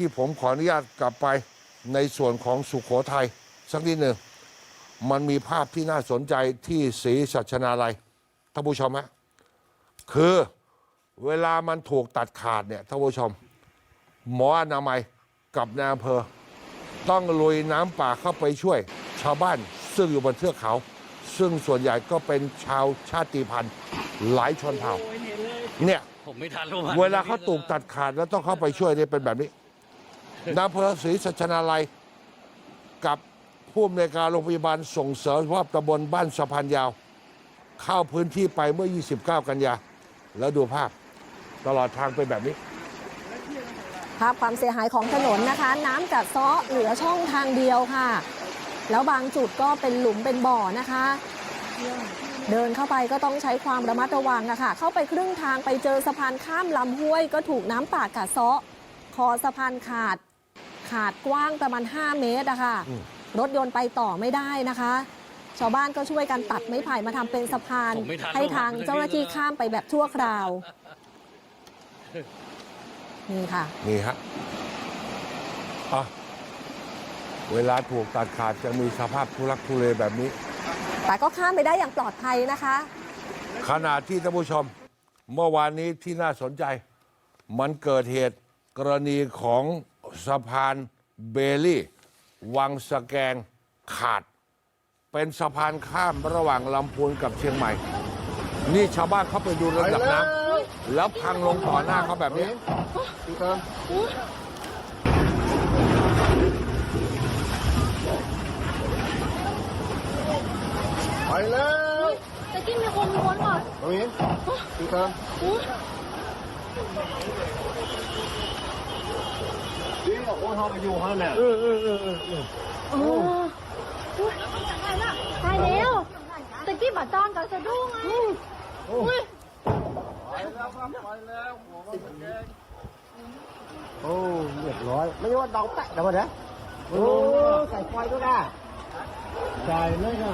ที่ผมขออนุญาตกลับไปในส่วนของสุขโขทัยสักนิดหนึ่ง มันมีภาพที่น่าสนใจที่ศรีสัชนาลัยท่านผู้ชมฮะคือเวลามันถูกตัดขาดเนี่ยท่านผู้ชม หมออนามัยกับนายอำเภอ ต้องลุยน้ำป่าเข้าไปช่วย ชาวบ้านซึ่งอยู่บนเทือกเขา ซึ่งส่วนใหญ่ก็เป็นชาวชาติพันธุ์หลายชนเผ่าเนี่ยผมไม่ทันรู้เวลาเขาถูกตัดขาดแล้วต้องเข้าไปช่วยเนี่ยเป็นแบบนี้ นายอำเภอศรีสัชนาลัย กับผู้อำนวยการโรงพยาบาลส่งเสริมสภาพตำบลบ้านสะพานยาว เข้าพื้นที่ไปเมื่อ 29 กันยา แล้วดูภาพตลอดทางเป็นแบบนี้ ภาพความเสียหายของถนนนะคะ น้ำกัดเซาะเหลือช่องทางเดียวค่ะ แล้วบางจุดก็เป็นหลุมเป็นบ่อนะคะ เดินเข้าไปก็ต้องใช้ความระมัดระวังอะค่ะ เข้าไปครึ่งทางไปเจอสะพานข้ามลำห้วย ก็ถูกน้ำป่ากัดเซาะคอสะพานขาด ขาดกว้างประมาณ 5 เมตรอะค่ะอืมรถยนต์ไปต่อไม่ได้นะคะ ชาวบ้านก็ช่วยกันตัดไม้ไผ่มาทำเป็นสะพานผมไม่ทันให้ทางเจ้าหน้าที่ข้ามไปแบบชั่วคราว นี่ค่ะ นี่ฮะอะเวลาถูกตัดขาดจะมีสภาพทุลักทุเลแบบนี้ แต่ก็ข้ามไปได้อย่างปลอดภัยนะคะ ขณะที่ท่านผู้ชม เมื่อวานนี้ที่น่าสนใจ มันเกิดเหตุกรณีของ สะพานเบลลี่ วังสะแกงขาด เป็นสะพานข้ามระหว่างลำพูนกับเชียงใหม่ นี่ชาวบ้านเขาไปดูระดับน้ำแล้วพังลงต่อหน้าเขาแบบนี้ไปแล้วตะกี้มีคนม้วนก่อนตรงนี้พี่ครับ ดีกว่าคนเขาไปอยู่ข้างในโอ้ตายแล้วตะกี้บาจอนกับสะดุ้งไงอุ้ยโอ้เรียบร้อย ไม่ใช่ว่าดอกแตะแต่ว่าเด้โอ้ใส่ไฟด้วยนะใส่เลยนะ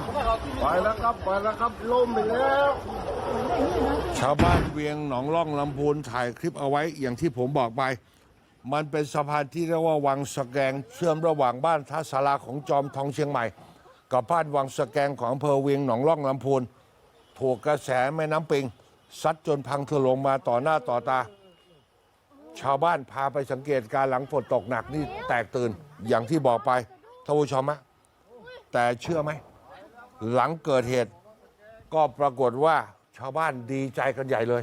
ไปแล้วครับไปแล้วครับล่มไปแล้ว ชาวบ้านเวียงหนองล่องลำพูนถ่ายคลิปเอาไว้อย่างที่ผมบอกไป มันเป็นสะพานที่เรียกว่าวังสะแกงเชื่อมระหว่างบ้านท่าสาราของจอมทองเชียงใหม่ กับบ้านวังสะแกงของอำเภอเวียงหนองล่องลำพูนถูกกระแสแม่น้ำปิงซัดจนพังถล่มมาต่อหน้าต่อตา ชาวบ้านพาไปสังเกตการหลังฝนตกหนักนี่แตกตื่นอย่างที่บอกไปท่านผู้ชมะแต่เชื่อไหม หลังเกิดเหตุ ก็ปรากฏว่าชาวบ้านดีใจกันใหญ่เลย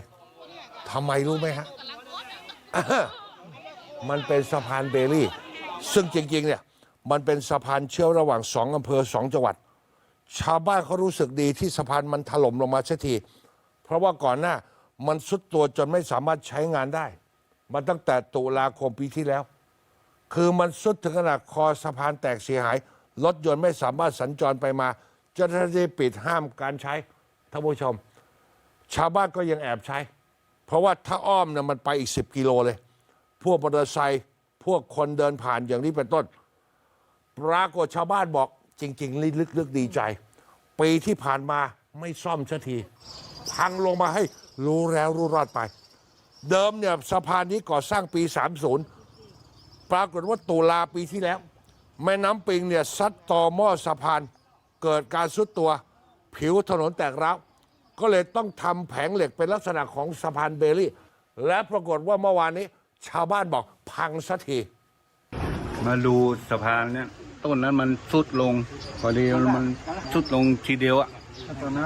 ทำไมรู้ไหมฮะ มันเป็นสะพานเบลลี่ ซึ่งจริงๆเนี่ยมันเป็นสะพานเชื่อมระหว่างสองอำเภอสองจังหวัด ชาวบ้านเขารู้สึกดีที่สะพานมันถล่มลงมาเสียที เพราะว่าก่อนหน้ามันสุดตัวจนไม่สามารถใช้งานได้มาตั้งแต่ตุลาคมปีที่แล้ว คือมันสุดถึงขนาดคอสะพานแตกเสียหายรถยนต์ไม่สามารถสัญจรไปมาเจ้าหน้าที่ปิดห้ามการใช้ท่านผู้ชม ชาวบ้านก็ยังแอบใช้ เพราะว่าถ้าอ้อมเนี่ยมันไปอีก 10 กิโลเลย พวกมอเตอร์ไซค์พวกคนเดินผ่านอย่างนี้เป็นต้น ปรากฏชาวบ้านบอกจริงๆลึกๆดีใจ ปีที่ผ่านมาไม่ซ่อมสักที พังลงมาให้รู้แล้วรู้รอดไป เดิมเนี่ยสะพานนี้ก่อสร้างปี 30 ปรากฏว่าตุลาปีที่แล้ว แม่น้ำปิงเนี่ยซัดต่อหม้อสะพาน เกิดการซุดตัว ผิวถนนแตกร้าวก็เลยต้องทำแผงเหล็กเป็นลักษณะของสะพานเบลลี่ และปรากฏว่าเมื่อวานนี้ ชาวบ้านบอกพังสักที มาดูสะพานเนี่ยต้นนั้นมันสุดลงพอดีมันสุดลงทีเดียวอะ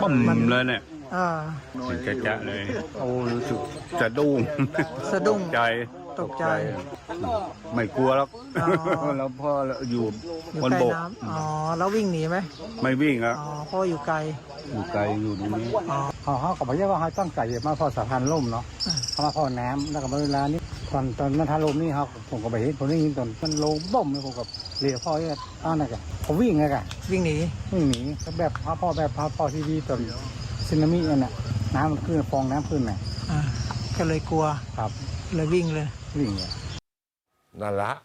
ปุ่มเลยเนี่ยอ่าเป็นจะจะเลยโอ้รู้สึกจะดุ้งสะดุ้ง ใจตกใจ ไม่กลัวแล้วอ๋อ แล้วพ่ออยู่อยู่บนใกล้บก น้ำอ๋อ แล้ววิ่งหนีไหมไม่วิ่งอะอ๋อเพ่ออยู่ไกล อยู่ไกลอยู่ตรงนี้ เขาเขาก็บอกว่าเขาตั้งใจมาพอสะพานล่มเนาะเขามาพอน้ำแล้วก็มาเวลานี้ ตอนตอนมันทาลมนี่เขาผมก็ไปเห็นผมได้ยินตอนมันลงบ่มเลยผมกับเรียกพ่อเนี่ยอ้าวนั่นกันผมวิ่งไงกันวิ่งหนีวิ่งหนีแบบพ่อพ่อแบบพ่อพ่อทีวีตอนซึนามินั่นน่ะน้ำมันขึ้นฟองน้ำขึ้นน่ะอ่าก็เลยกลัวครับ เลยวิ่งเลยวิ่งเนี่ยนั่นละ